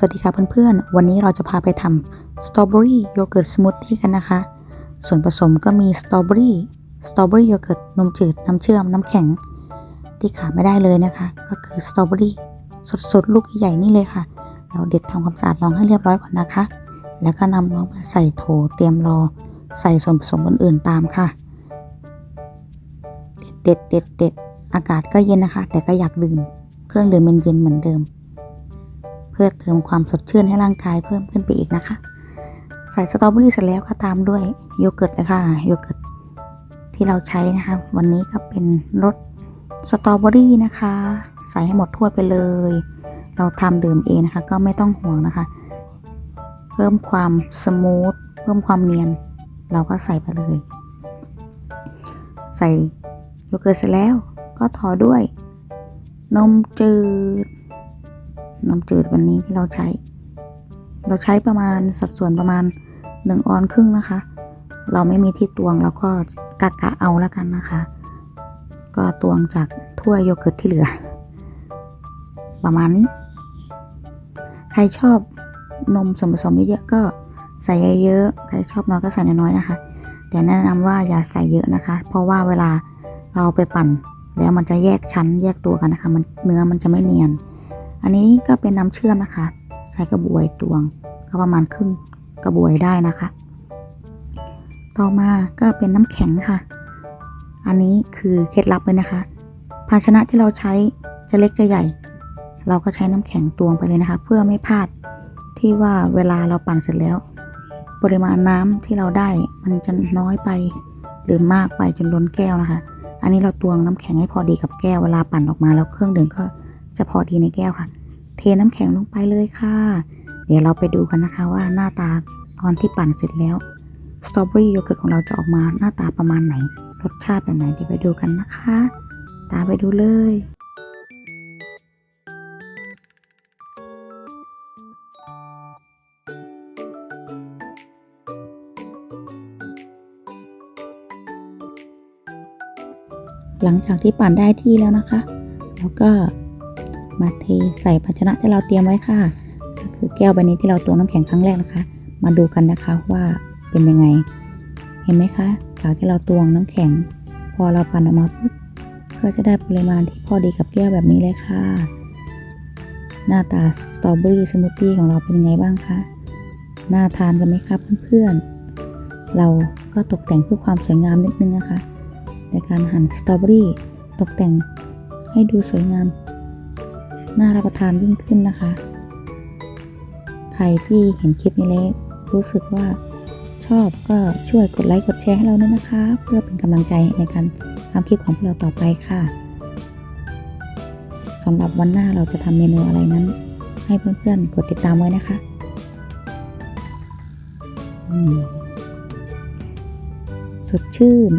สวัสดีค่ะเพื่อนๆ วันนี้เราจะพาไปทำสตรอเบอรี่โยเกิร์ตสมูทตี้กันนะคะ ส่วนผสมก็มีสตรอเบอรี่สตรอเบอรี่โยเกิร์ตนมจืด น้ำเชื่อม น้ำแข็ง ที่ขาดไม่ได้เลยนะคะ ก็คือสตรอเบอรี่สดๆ ลูกใหญ่ๆนี่เลยค่ะ เราเด็ดทำความสะอาดรองให้เรียบร้อยก่อนนะคะ แล้วก็นำน้องมาใส่โถเตรียมรอ ใส่ส่วนผสมอื่นๆตามค่ะ เด็ดเด็ดเด็ดๆอากาศก็เย็นนะคะ แต่ก็อยากดื่ม เครื่องดื่มเย็นๆเหมือนเดิม พื่อเติมความสดชื่นให้ร่างกายเพิ่มขึ้นไปอีกนะคะ ใส่สตรอเบอรี่เสร็จแล้วก็ตามด้วยโยเกิร์ตเลยค่ะโยเกิร์ตที่เราใช้นะคะ วันนี้ก็เป็นรสสตรอเบอรี่นะคะ ใส่ให้หมดถ้วยไปเลย เราทำดื่มเองนะคะ ก็ไม่ต้องห่วงนะคะ เพิ่มความสมูทเพิ่มความเนียน เราก็ใส่ไปเลย ใส่โยเกิร์ตเสร็จแล้วก็ต่อด้วยนมจืด นมจืดวันนี้ที่เราใช้ เราใช้ประมาณสัดส่วนประมาณ 1 ออนครึ่งนะคะ เราไม่มีที่ตวงเราก็กะกะเอาแล้วกันนะคะ ก็ตวงจากถ้วยโยเกิร์ตที่เหลือ ประมาณนี้ ใครชอบนมส่วนผสมเยอะๆก็ใส่เยอะๆใครชอบน้อยก็ใส่น้อยๆนะคะ แต่แนะนำว่าอย่าใส่เยอะนะคะ เพราะว่าเวลาเราไปปั่นแล้วมันจะแยกชั้นแยกตัวกันนะคะ มันเนื้อมันจะไม่เนียน อันนี้ก็เป็นน้ำเชื่อมนะคะ ใช้กระบวยตวงก็ประมาณครึ่งกระบวยได้นะคะ ต่อมาก็เป็นน้ำแข็งค่ะ อันนี้คือเคล็ดลับเลยนะคะ ภาชนะที่เราใช้จะเล็กจะใหญ่ เราก็ใช้น้ำแข็งตวงไปเลยนะคะ เพื่อไม่พลาดที่ว่าเวลาเราปั่นเสร็จแล้ว ปริมาณน้ำที่เราได้มันจะน้อยไปหรือมากไปจนล้นแก้วนะคะ อันนี้เราตวงน้ำแข็งให้พอดีกับแก้วเวลาปั่นออกมาแล้วเครื่องดื่มก็ จะพอดีในแก้วค่ะ เทน้ำแข็งลงไปเลยค่ะ เดี๋ยวเราไปดูกันนะคะว่าหน้าตาตอนที่ปั่นเสร็จแล้วสตรอเบอรี่โยเกิร์ตของเราจะออกมาหน้าตาประมาณไหน รสชาติแบบไหนเดี๋ยวไปดูกันนะคะ ตามไปดูเลยหลังจากที่ปั่นได้ที่แล้วนะคะ แล้วก็ มาเทใส่ภาชนะที่เราเตรียมไว้ค่ะ ก็คือแก้วใบนี้ที่เราตวงน้ำแข็งครั้งแรกนะคะ มาดูกันนะคะว่าเป็นยังไง เห็นไหมคะจากที่เราตวงน้ำแข็ง พอเราปั่นออกมาปุ๊บก็จะได้ปริมาณที่พอดีกับแก้วแบบนี้เลยค่ะ หน้าตาสตรอเบอรี่สมูทตี้ของเราเป็นยังไงบ้างคะน่าทานกันไหมครับเพื่อนๆ เราก็ตกแต่งเพื่อความสวยงามนิดนึงนะคะ ในการหั่นสตรอเบอรี่ตกแต่งให้ดูสวยงาม น่ารับประทานยิ่งขึ้นนะคะ ใครที่เห็นคลิปนี้แล้วรู้สึกว่าชอบก็ช่วยกดไลค์กดแชร์ให้เราด้วยนะคะ เพื่อเป็นกำลังใจในการทำคลิปของพวกเราต่อไปค่ะสำหรับวันหน้าเราจะทำเมนูอะไรนั้น ให้เพื่อนๆกดติดตามไว้นะคะสดชื่น